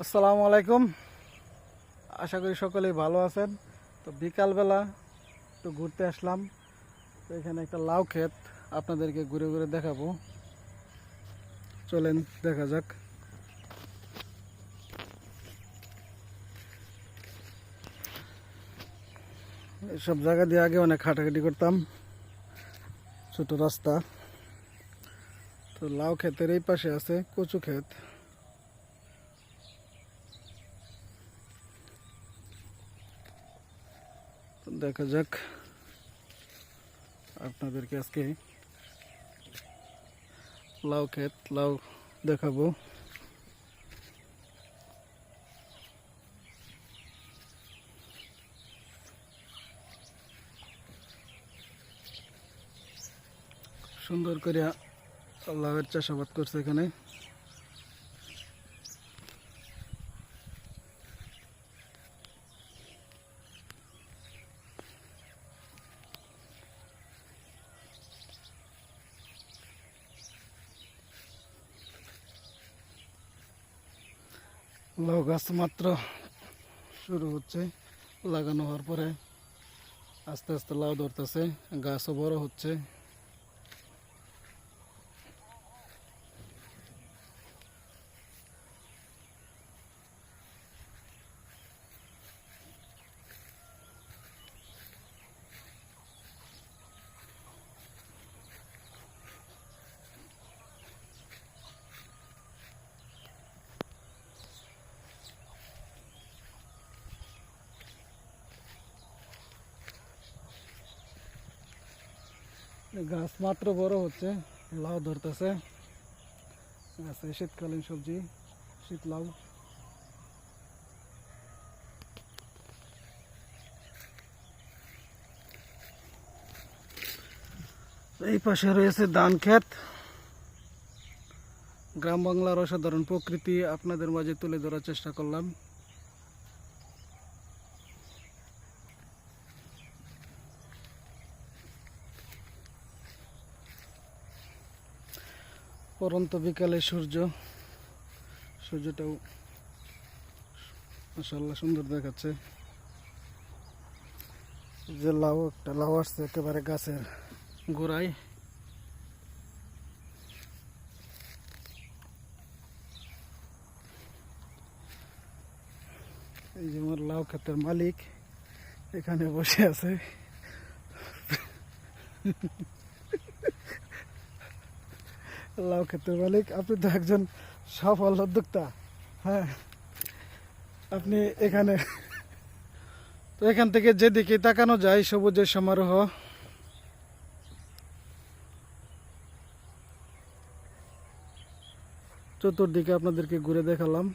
আসসালামু আলাইকুম। আশা করি সকলেই ভালো আছেন। তো বিকালবেলা একটু ঘুরতে আসলাম। তো এখানে একটা লাউ ক্ষেত আপনাদেরকে ঘুরে ঘুরে দেখাবো। চলেন দেখা যাক। এসব জায়গা দিয়ে আগে অনেক হাঁটাহাঁটি করতাম। ছোট রাস্তা। তো লাউ ক্ষেতের এই পাশে আছে কচু ক্ষেত। দেখা যাক। আপনাদেরকে আজকে লাউ ক্ষেত লাউ দেখাবো। সুন্দর করে লাউয়ের চাষাবাদ করছে এখানে। লাউ গাছ মাত্র শুরু হচ্ছে। লাগানো হওয়ার পরে আস্তে আস্তে লাউ ধরতেছে, গাছও বড় হচ্ছে। গাছ মাত্র বড় হচ্ছে, লাউ ধরতেছে। গাছে শীতকালীন সবজি শীত লাউ এই পাশে রয়েছে ধান ক্ষেত। গ্রাম বাংলার অসাধারণ প্রকৃতি আপনাদের মাঝে তুলে ধরার চেষ্টা করলাম। পরন্ত বিকালে সূর্য, সূর্যটাও মাসাল্লাহ সুন্দর দেখাচ্ছে। যে লাউ, একটা লাউ আসছে একেবারে গাছের গোড়ায়। এই যে আমার লাউ ক্ষেতের মালিক, এখানে বসে আছে। লাউ ক্ষেতের মালিক, আপনি তো একজন সফল উদ্যোক্তা। হ্যাঁ আপনি এখানে তো এখান থেকে যেদিকে তাকানো যায়, সবুজের সমারোহ। চতুর্দিকে আপনাদেরকে ঘুরে দেখালাম।